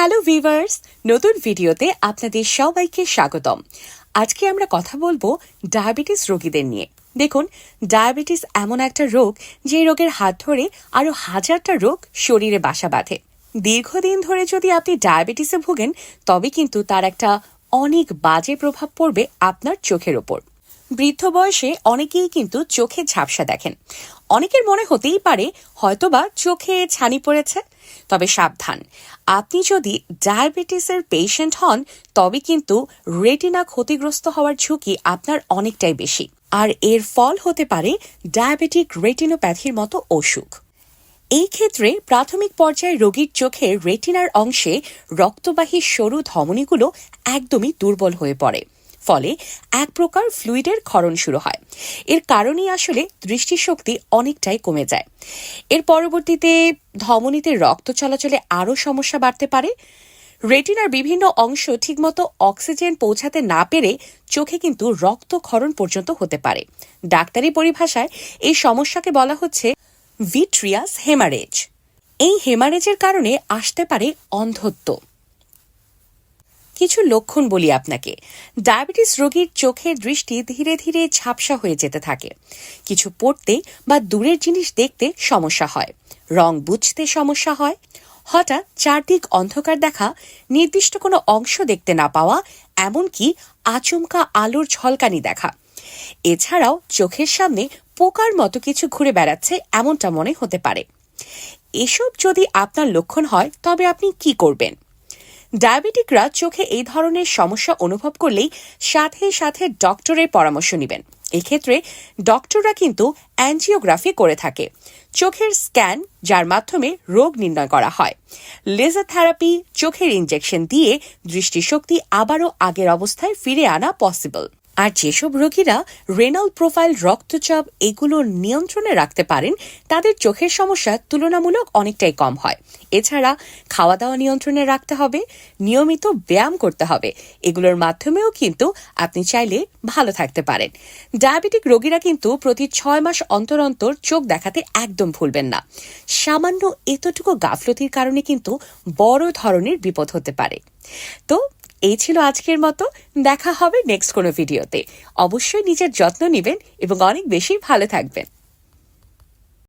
Hello viewers নতুন ভিডিওতে আপনাদের সবাইকে স্বাগতম। আজকে আমরা কথা বলব ডায়াবেটিস রোগীদের নিয়ে। দেখুন, ডায়াবেটিস এমন একটা রোগ যে রোগের হাত ধরে আরও হাজারটা রোগ শরীরে বাসা বাঁধে। দীর্ঘদিন ধরে যদি আপনি ডায়াবেটিসে ভোগেন, তবে কিন্তু তার একটা অনেক বাজে প্রভাব পড়বে আপনার চোখের ওপর। বৃদ্ধ বয়সে অনেকেই কিন্তু চোখে ঝাপসা দেখেন। অনেকের মনে হতেই পারে হয়তোবা চোখে ছানি পড়েছে, তবে সাবধান। আপনি যদি ডায়াবেটিসের পেশেন্ট হন, তবে কিন্তু রেটিনা ক্ষতিগ্রস্ত হওয়ার ঝুঁকি আপনার অনেকটাই বেশি। আর এর ফল হতে পারে ডায়াবেটিক রেটিনোপ্যাথির মতো অসুখ। এই ক্ষেত্রে প্রাথমিক পর্যায়ে রোগীর চোখে রেটিনার অংশে রক্তবাহী সরু ধমনীগুলো একদমই দুর্বল হয়ে পড়ে। ফলে এক প্রকার ফ্লুইডের ক্ষরণ শুরু হয়। এর কারণেই আসলে দৃষ্টিশক্তি অনেকটাই কমে যায়। এর পরবর্তীতে ধমনীতে রক্ত চলাচলে আরও সমস্যা বাড়তে পারে। রেটিনার বিভিন্ন অংশ ঠিকমতো অক্সিজেন পৌঁছাতে না পেরে চোখে কিন্তু রক্তক্ষরণ পর্যন্ত হতে পারে। ডাক্তারি পরিভাষায় এই সমস্যাকে বলা হচ্ছে ভিট্রিয়াস হেমারেজ এই হেমারেজের কারণে আসতে পারে অন্ধত্ব। কিছু লক্ষণ বলি আপনাকে। ডায়াবেটিস রোগীর চোখের দৃষ্টি ধীরে ধীরে ঝাপসা হয়ে যেতে থাকে। কিছু পড়তে বা দূরের জিনিস দেখতে সমস্যা হয়। রং বুঝতে সমস্যা হয়। হঠাৎ চারদিক অন্ধকার দেখা, নির্দিষ্ট কোনো অংশ দেখতে না পাওয়া, এমনকি আচমকা আলোর ঝলকানি দেখা। এছাড়াও চোখের সামনে পোকার মতো কিছু ঘুরে বেড়াচ্ছে এমনটা মনে হতে পারে। এসব যদি আপনার লক্ষণ হয়, তবে আপনি কি করবেন? ডায়াবেটিকরা চোখে এই ধরনের সমস্যা অনুভব করলেই সাথে সাথে ডক্টরের পরামর্শ নেবেন। এক্ষেত্রে ডক্টররা কিন্তু অ্যাঞ্জিওগ্রাফি করে থাকে। চোখের স্ক্যান, যার মাধ্যমে রোগ নির্ণয় করা হয়। লেজার থেরাপি চোখের ইঞ্জেকশন দিয়ে দৃষ্টিশক্তি আবারও আগের অবস্থায় ফিরে আনা পসিবল আর যেসব রোগীরা রেনাল প্রোফাইল রক্তচাপ এগুলো নিয়ন্ত্রণে রাখতে পারেন, তাদের চোখের সমস্যা তুলনামূলক অনেকটাই কম হয়। এছাড়া খাওয়া দাওয়া নিয়ন্ত্রণে রাখতে হবে, নিয়মিত ব্যায়াম করতে হবে। এগুলোর মাধ্যমেও কিন্তু আপনি চাইলে ভালো থাকতে পারেন। ডায়াবেটিক রোগীরা কিন্তু প্রতি ছয় মাস অন্তর অন্তর চোখ দেখাতে একদম ভুলবেন না। সামান্য এতটুকু গাফলতির কারণে কিন্তু বড় ধরনের বিপদ হতে পারে। তো এই ছিল আজকের মতো। দেখা হবে নেক্সট কোনো ভিডিওতে অবশ্যই নিজের যত্ন নেবেন এবং অনেক বেশি ভালো থাকবেন।